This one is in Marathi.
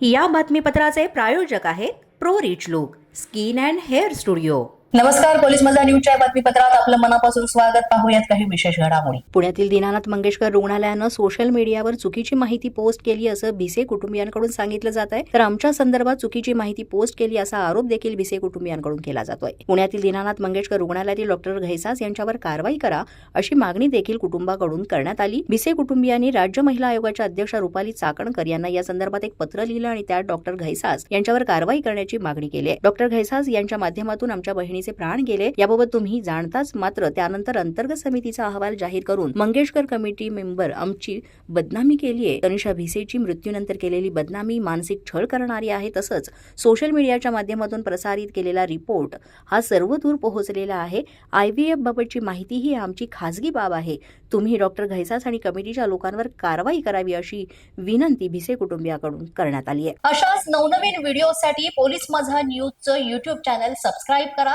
या बातमीपत्राचे प्रायोजक आहेत pro rich look skin and hair studio. नमस्कार पोलीस मजा न्यूजच्या बातमीपत्रात आपलं मनापासून स्वागत. पाहूयात काही विशेष घडामोडी. पुण्यातील दीनानाथ मंगेशकर रुग्णालयानं सोशल मीडियावर चुकीची माहिती पोस्ट केली असं भिसे कुटुंबियांकडून सांगितलं जात आहे. तर आमच्या संदर्भात चुकीची माहिती पोस्ट केली असा आरोप देखील भिसे कुटुंबियांकडून केला जातोय. पुण्यातील दीनानाथ मंगेशकर रुग्णालयातील डॉक्टर घैसास यांच्यावर कारवाई करा अशी मागणी देखील कुटुंबाकडून करण्यात आली. भिसे कुटुंबियांनी राज्य महिला आयोगाच्या अध्यक्षा रुपाली चाकणकर यांना या संदर्भात एक पत्र लिहिलं आणि त्यात डॉक्टर घैसास यांच्यावर कारवाई करण्याची मागणी केली आहे. डॉक्टर घैसास यांच्या माध्यमातून आमच्या बहिणी बहिणीचे प्राण गेले याबाबत तुम्ही जाणताच मात्र त्यानंतर अंतर्गत समितीचा अहवाल जाहीर करून मंगेशकर कमिटी मेंबर आमची बदनामी केली आहे. तनिषा भिसेची मृत्यूनंतर केलेली बदनामी मानसिक छळ करणारी आहे तसंच सोशल मीडियाच्या माध्यमातून प्रसारित केलेला रिपोर्ट हा सर्व दूर पोहोचलेला आहे. आय व्ही एफ बाबतची माहिती ही आमची खासगी बाब आहे. तुम्ही डॉक्टर घैसास आणि कमिटीच्या लोकांवर कारवाई करावी अशी विनंती भिसे कुटुंबियाकडून करण्यात आली आहे. अशाच नवनवीन व्हिडिओसाठी पोलीस माझा न्यूजचं युट्यूब चॅनल सबस्क्राईब करा.